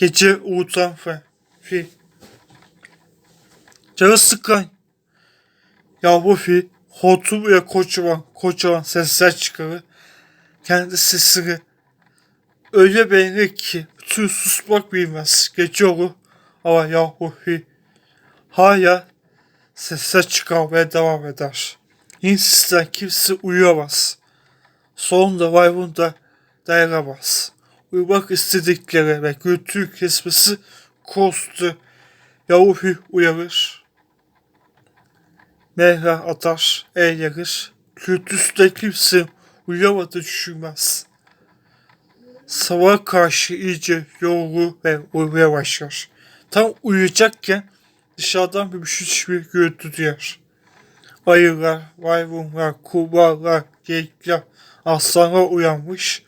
Gece uğutan fe. Fi. Canı sıkan. Yavru fi. Hortum ve kocaman kocaman sesler çıkarır. Kendi sesini öyle beğenir ki bütün susmak bilmez. Gece olur ama yavru fi hala sesler çıkarmaya devam eder. İnsisten kimse uyuyamaz. Sonunda maymun da dayanamaz. Uyumak istedikleri ve gürültü kesmesi kostu. Yavuhi uyanır. Mehra atar, eğlenir. Gürültüsüde kimse uyuyamadı düşünmez. Sabah karşı iyice yorulur ve uyumaya başlar. Tam uyuyacakken dışarıdan bir müthiş bir gürültü duyar. Ayılar, maymunlar, kurbağalar, geyikler, aslanlar uyanmış,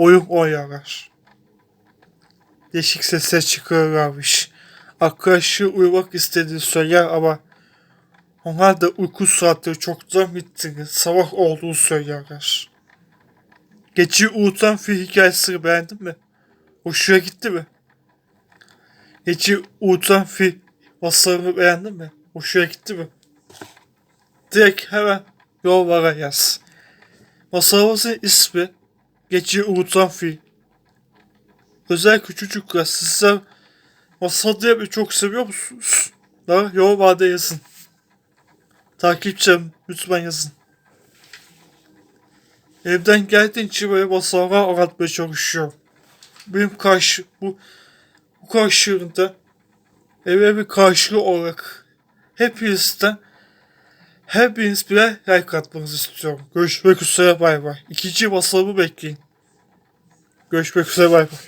oyun oynarlar. Değişik sesler çıkarırlarmış. Arkadaşı uyumak istediğini söyler ama onlar da uyku saatleri çoktan bittiğini, sabah olduğunu söylerler. Gece uyutan fil hikayesini beğendin mi? Hoşuna gitti mi? Gece uyutan fil masalını beğendin mi? Hoşuna gitti mi? Direkt hemen yollara yaz. Masalımızın ismi Gece Uyutan Fil. Özellikle çocuklar sizler masal diye bir çok seviyor musunuz? Da yorumlarda yazın. Takipçim lütfen yazın. Evden geldiğince böyle masallar anlatmaya çalışıyorum. Benim karşı bu bu karşılığında eve bir karşılığı olarak hepinizden hepiniz birer like atmanızı istiyorum. Görüşmek üzere bay bay. İkinci masalımı bekleyin. Görüşmek üzere bay bay.